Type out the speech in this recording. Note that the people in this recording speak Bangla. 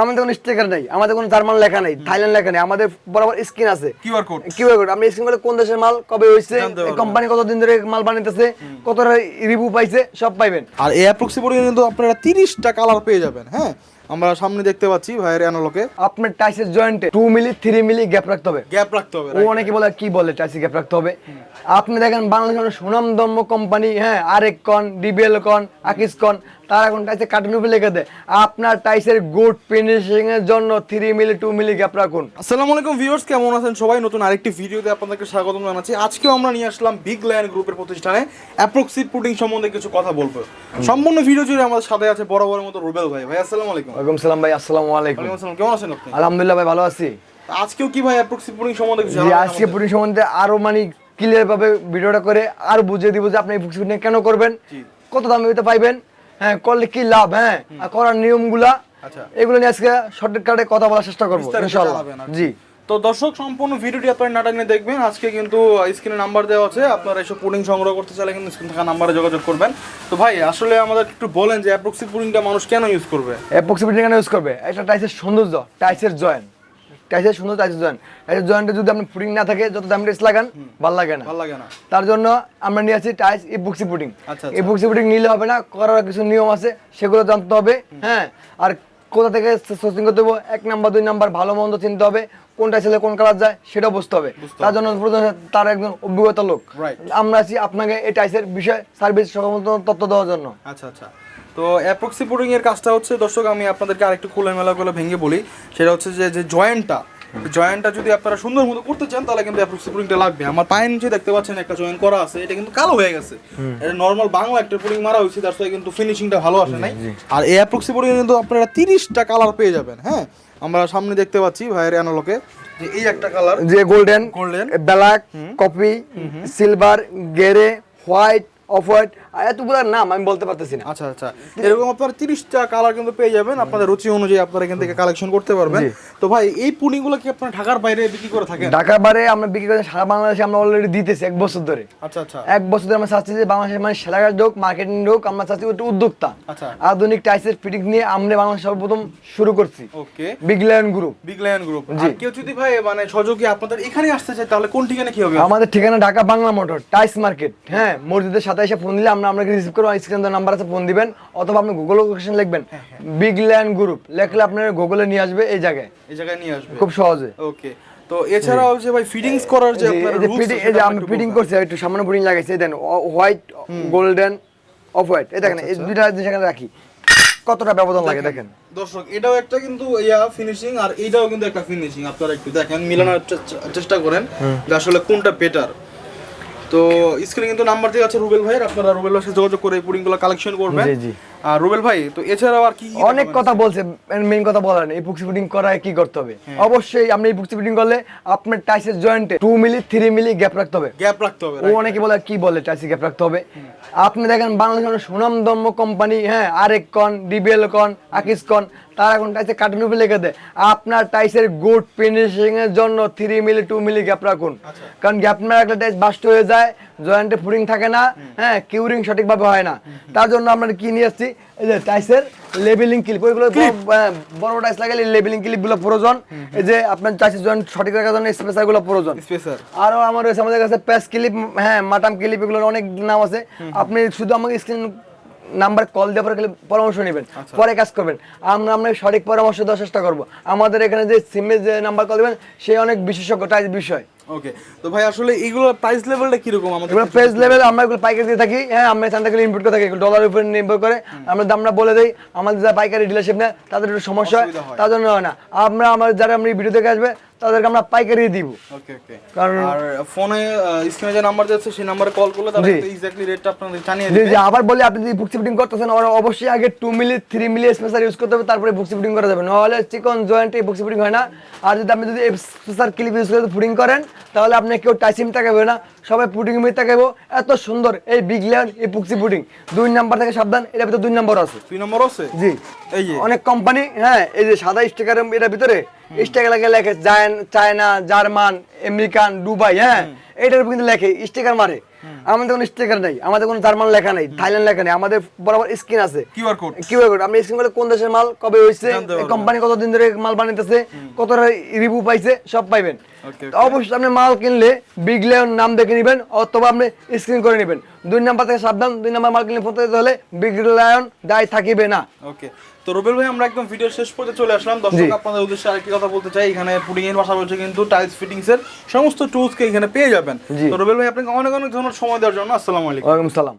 আমাদের কোনো স্টিকার নেই আমাদের কোনো জার্মান লেখা নেই থাইল্যান্ড লেখা নেই আমাদের বরাবর স্ক্রিন আছে। কিউআর কোড কিউআর কোড আপনি স্ক্রিন করলে কোন দেশের মাল কবে পারবেন। কোম্পানি কতদিন ধরে মাল বানাইতেছে কত রিভিউ পাইছে সব পাইবেন। আর এই অ্যাপ্রক্সি পরিমাণে কিন্তু আপনারা তিরিশটা কালার পেয়ে যাবেন হ্যাঁ? আমরা সামনে দেখতে পাচ্ছি ভাইয়ের অ্যানালকে আপনার টাইসের জয়েন্টে two milli three milli gap রাখতে হবে। গ্যাপ রাখতে হবে ও অনেকে বলে কি বলে টাইসে গ্যাপ রাখতে হবে? আপনি দেখেন বাংলাদেশের সুনামধন্য কোম্পানি হ্যাঁ আরেক কন ডিবিএল কন আকিস কন তারা এখন টাইসে কার্টুন উপরে লিখে দেয় আপনার টাইসের গুড ফিনিশিং এর জন্য three milli two milli gap রাখুন। আসসালামু আলাইকুম ভিউয়ার্স কেমন আছেন সবাই? নতুন আরেকটি ভিডিওতে আপনাদেরকে স্বাগতম জানাচ্ছি। আজকেও আমরা নিয়ে আসলাম বিগ লায়ন গ্রুপের প্রতিষ্ঠানে অ্যাপ্রক্সি পুডিং সম্বন্ধে কিছু কথা বলব। সম্পূর্ণ ভিডিও জুড়ে আমাদের সাথে আছে বরাবরের মতো রুবেল ভাই। ভাই আসসালামু আলাইকুম। ওয়ালাইকুম সালাম ভাই আসসালামু আলাইকুম। আসসালাম কেমন আছেন আপনি? আলহামদুলিল্লাহ ভাই ভালো আছি। আজকেও কি ভাই অ্যাপ্রক্সি পুডিং সম্বন্ধে কিছু আজকে? পুডিং সম্বন্ধে আরও মানে ক্লিয়ার ভাবে ভিডিওটা করে আর বুঝিয়ে দিব যে আপনি কেন করবেন। কত দামে হইতে পাইবেন? হ্যাঁ করলে কি লাভ হ্যাঁ? আর করার নিয়মগুলা আচ্ছা। এগুলো নিয়ে আজকে শর্টকাটে কথা বলার চেষ্টা করব ইনশাআল্লাহ। কি। জি। তো দর্শক সম্পূর্ণ ভিডিওটি আপনারা নাটানে দেখবেন। আজকে কিন্তু স্ক্রিনে নাম্বার দেওয়া আছে। আপনারা এসব পুডিং সংগ্রহ করতে চাইলে কিন্তু স্ক্রিন থাকা নাম্বারে যোগাযোগ করবেন। তো ভাই আসলে আমাদের একটু বলেন যে অ্যাপ্রক্সি পুডিংটা মানুষ কেন ইউজ করবে? এপক্সি ফিটিং কেন ইউজ করবে? এটা টাইসের সৌন্দর্য টাইসের জয়েন্ট টাইসের সুন্দর টাইসের জয়েন্ট টাইসের জয়েন্টে যদি আপনি ফুডিং না থাকে যত দামি টাইস লাগান ভালো লাগে না। ভালো লাগে না। তার জন্য আমরা নিয়ে আসি টাইস ইপুক্সি পুডিং। ইপুক্সি পুডিং নিলে হবে না করার কিছু নিয়ম আছে সেগুলো জানতে হবে হ্যাঁ? আর কোথা থেকে সোর্সিং করতে হবে এক নাম্বার দুই নাম্বার ভালো মন্দ চিনতে হবে কোনটা ছেলে কোন কালার যায় সেটা বুঝতে হবে। তার জন্য তার একজন অভিজ্ঞতা লোক। আমরা আছি আপনাকে এই টাইসের বিষয়ে সার্ভিস সমস্ত তথ্য দেওয়ার জন্য। আচ্ছা আচ্ছা। তো অ্যাপ্রক্সি পুডিং এর কাজটা হচ্ছে দর্শক আমি আপনাদেরকে আরেকটু খোলা মেলা করে ভেঙে বলি। সেটা হচ্ছে যে যে জয়েন্টটা জয়েন্টটা যদি আপনারা সুন্দর মতো করতে চান তাহলে কিন্তু অ্যাপ্রক্সি পুডিংটা লাগবে। আমার পায়ের নিচে দেখতে পাচ্ছেন একটা জয়েন্ট করা আছে এটা কিন্তু কালো হয়ে গেছে। এটা নর্মাল বাংলা একটা পুডিং মারা হয়েছে তার সাথে কিন্তু ফিনিশিংটা ভালো আসে নাই। আর এই অ্যাপ্রক্সি পুডিং কিন্তু আপনারা তিরিশটা কালার পেয়ে যাবেন হ্যাঁ? আমরা সামনে দেখতে পাচ্ছি ভাইয়ের অ্যানালকে যে এই একটা কালার যে golden golden black coffee silver grey white off white এতগুলোর নাম আমি বলতে পারতেছি না। আচ্ছা আচ্ছা। এরকম আপনারা তিরিশটা কালার কিন্তু পেয়ে যাবেন। আপনাদের রুচি অনুযায়ী আপনারা এখান থেকে কালেকশন করতে পারবেন। তো ভাই এই পুডিংগুলো কি আপনারা ঢাকার বাইরে বিক্রি করে থাকেন? ঢাকা বারে আমরা বিক্রি করে সারা বাংলাদেশে আমরা অলরেডি দিতেছি এক বছর ধরে। আচ্ছা আচ্ছা। এক বছর ধরে আমরা চাচ্ছি যে বাংলাদেশের মানে হোক মার্কেটিং হোক আমরা চাচ্ছি একটু উদ্যোক্তা। আচ্ছা। আধুনিক টাইসের ফিটিং নিয়ে আমরা বাংলাদেশ সর্বপ্রথম শুরু করছি। Okay. Big lion group big lion group জি। কেউ যদি ভাই মানে সহযোগী আপনাদের এখানে আসতে চায় তাহলে কোন ঠিকানা কি হবে? আমাদের ঠিকানা Dhaka Bangla motor tiles market হ্যাঁ মসজিদের সাথে এসে ফোন দিলে আমরা আপনাকে রিসিভ করব স্ক্রিন নাম্বার আছে ফোন দিবেন অথবা আপনি গুগল লোকেশন লিখবেন বিগ ল্যান্ড গ্রুপ লেখলে আপনার গুগলে নিয়ে আসবে এই জায়গায়। এই জায়গায় নিয়ে আসবে। খুব সহজে। ওকে তো এছাড়াও যে ভাই ফিটিংস করার যে আপনার এই যে আমি ফিটিং। করছি একটু সামান্য ফিটিং লাগাইছি then white golden off white এই দেখেন এই দুইটা জিনিস এখানে রাখি। কতটা ব্যবধান লাগে দেখেন দর্শক এটাও একটা কিন্তু ইয়া ফিনিশিং আর এইটাও কিন্তু একটা ফিনিশিং আপনারা একটু দেখেন মিলানোর চেষ্টা করেন যে আসলে কোনটা বেটার তো স্ক্রিনে কিন্তু নাম্বার দেওয়া আছে রুবেল ভাইয়ের আপনারা রুবেল ভাইয়ের সাথে যোগাযোগ করে এই পুডিংগুলো কালেকশন করবেন। জি, জি। আর রুবেল ভাই তো এছাড়াও আর কি অনেক কথা বলছে মেইন কথা বলার নেই পুক্সি ফিটিং করায় কি করতে হবে? হ্যাঁ। অবশ্যই আপনি এই পুক্সি ফিটিং করলে আপনার টাইসের জয়েন্টে two milli three milli gap রাখতে হবে। গ্যাপ রাখতে হবে ও অনেকে বলে কি বলে টাইসি গ্যাপ রাখতে হবে? আপনি দেখেন বাংলাদেশের সুনামধন্য কোম্পানি হ্যাঁ আরেক কন ডিবিএল কন আকিস কন তারা এখন টাইসে কার্টুন উপরে লিখে দেয় আপনার টাইসের গুড ফিনিশিং এর জন্য three milli two milli gap রাখুন। আচ্ছা। কারণ গ্যাপ না রাখলে টাইস বাস্ট হয়ে যায় জয়েন্টে ফুডিং থাকে না হ্যাঁ কিউরিং সঠিকভাবে হয় না। তার জন্য আমরা কি নিয়ে আসছি এই যে টাইসের লেবেলিং ক্লিপ ওইগুলো বড় বড় টাইস লাগালে লেবেলিং ক্লিপগুলো প্রয়োজন। এই যে আপনার টাইসের জয়েন্ট সঠিক রাখার জন্য স্পেসারগুলো প্রয়োজন। স্পেসার আরও আমার রয়েছে আমাদের কাছে প্যাস ক্লিপ হ্যাঁ মাটাম ক্লিপ এগুলোর অনেক নাম আছে। আপনি শুধু আমাকে স্ক্রিন নাম্বার কল দেওয়ার পরে পরামর্শ নেবেন পরে কাজ করবেন। আমরা আমরা সঠিক পরামর্শ দেওয়ার চেষ্টা করব। আমাদের এখানে যে সিমে যে নাম্বার কল দেবেন সে অনেক বিশেষজ্ঞ টাইজ বিষয়। ওকে তো ভাই আসলে প্রাইস লেভেলটা আমাদের এগুলো প্রেস লেভেল আমরা এগুলো পাইকারি দিয়ে থাকি। হ্যাঁ আমরা করে থাকি উপরে নির্ভর করে। আমরা দামটা বলে দেই আমাদের যারা পাইকারি ডিলারশিপ নেয় তাদের একটু সমস্যা হয় তার জন্য হয় না। আমরা আমার যারা আমরা ভিডিও আসবে তাদেরকে আমরা পাইকারি দিব। ওকে ওকে কারণ- আর ফোনে স্ক্রিনে যে নাম্বার যাচ্ছে সেই নাম্বারে কল করলে তারা এক্স্যাক্টলি রেটটা আপনাদের জানিয়ে দিবে। জি আবার বলি আপনি যদি বুক ফিটিং করতেছেন ওরা অবশ্যই আগে two milli three milli spacer use করতে হবে তারপরে বুক ফিটিং করা যাবে। নাহলে চিকন জয়েন্ট এই বুক ফিটিং হয় না। আর যদি আপনি যদি স্পেসার ক্লিপ ইউজ করে ফুডিং করেন তাহলে আপনি কেউ টাইসিম তাকাবে না সবাই পুডিং মিট তাকাবো এত সুন্দর এই বিগ লেন এই পুক্সি পুডিং। দুই নাম্বার থেকে সাবধান এটার ভিতরে দুই নাম্বার আছে। দুই নম্বর আছে? জি। এই যে। অনেক কোম্পানি হ্যাঁ এই যে সাদা স্টিকারের এটার ভিতরে স্টিকার লাগে লেখে চায়না জার্মান আমেরিকান দুবাই হ্যাঁ এটার কিন্তু লেখে স্টিকার মারে। আমাদের কোনো স্টিকার নেই আমাদের কোনো জার্মান লেখা নাই থাইল্যান্ড লেখা নেই আমাদের বরাবর স্ক্রিন আছে। কিউআর কোড কীভাবে করবে আপনি স্ক্রিন করে কোন দেশের মাল কবে হয়েছে। কোম্পানি কতদিন ধরে মাল বানাইতেছে কত রিভিউ পাইছে সব পাইবেন। অবশ্যই আপনি মাল কিনলে বিগ লেন নাম দেখে নেবেন অথবা আপনি স্ক্রিন করে নেবেন। দুই নাম্বার থেকে সাবধান দুই নাম্বার মাল কিনলে ফোন হলে বিগ লায়ন দায় থাকিবে না। ওকে তো রুবেল ভাই আমরা একদম ভিডিও শেষ পর্যন্ত চলে আসলাম। দর্শক আপনাদের উদ্দেশ্যে আরেকটি কথা বলতে চাই। এখানে পুডিং এর পাশাপাশি কিন্তু টাইলস ফিটিংস এর সমস্ত টুলস কে এখানে পেয়ে যাবেন। তো রুবেল ভাই আপনাকে অনেক অনেক ধন্যবাদ সময় দেওয়ার জন্য। আসসালামু আলাইকুম। ওয়ালাইকুম সালাম।